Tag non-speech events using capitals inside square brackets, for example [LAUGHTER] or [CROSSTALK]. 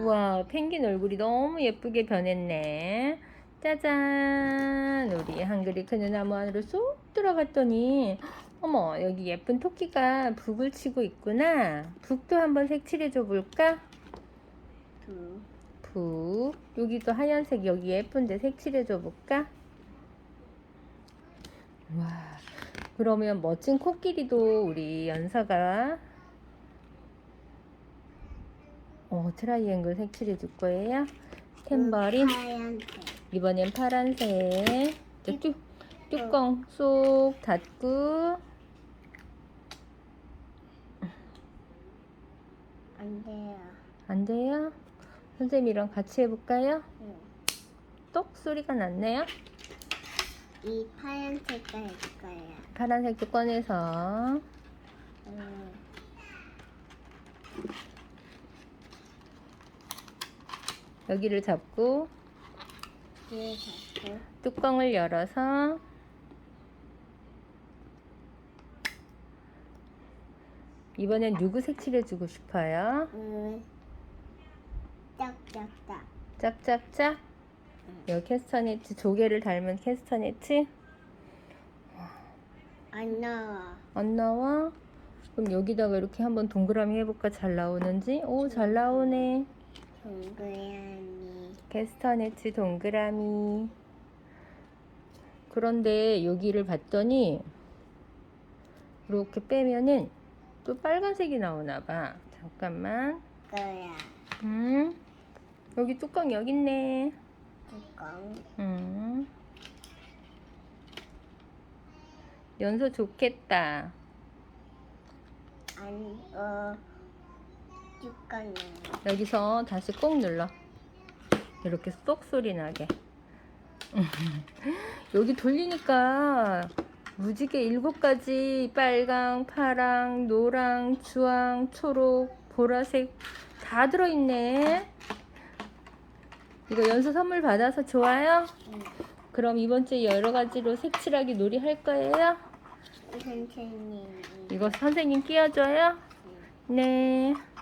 우와, 펭귄 얼굴이 너무 예쁘게 변했네. 짜잔! 우리 한글이 그늘 나무 안으로 쏙 들어갔더니, 어머, 여기 예쁜 토끼가 북을 치고 있구나. 북도 한번 색칠해줘 볼까? 두. 북. 여기도 하얀색 여기 예쁜데 색칠해줘 볼까? 와. 그러면 멋진 코끼리도 우리 연서가 어, 트라이앵글 색칠해 줄 거예요. 탬버린. 하얀색. 이번엔 파란색. 이제 뚜, 뚜껑 쏙 닫고 안 돼요. 안 돼요? 선생님이랑 같이 해볼까요? 응. 똑 소리가 났네요. 이 파란색깔 할 거예요. 파란색도 꺼내서 응. 여기를 잡고. 뚜껑을 열어서 이번엔 누구 색 칠해주고 싶어요? 응. 짝짝짝. 짝짝짝 여기 캐스터네트 조개를 닮은 캐스터네트 안 나와. 안 나와? 그럼 여기다가 이렇게 한번 동그라미 해볼까 잘 나오는지 오 잘 나오네 동그라미. 캐스터네트 동그라미 그런데 여기를 봤더니 이렇게 빼면은 또 빨간색이 나오나 봐 잠깐만 거야. 음 여기 뚜껑 여기 있네 뚜껑. 음 연서 좋겠다 안, 어, 뚜껑. 여기서 다시 꼭 눌러 이렇게 쏙 소리 나게 [LAUGHS] 여기 돌리니까 무지개 일곱 가지 빨강, 파랑, 노랑, 주황, 초록, 보라색 다 들어있네 이거 연수 선물 받아서 좋아요? 응. 그럼 이번 주에 여러 가지로 색칠하기 놀이 할 거예요? 선생님이. 이거 선생님 끼워줘요? 네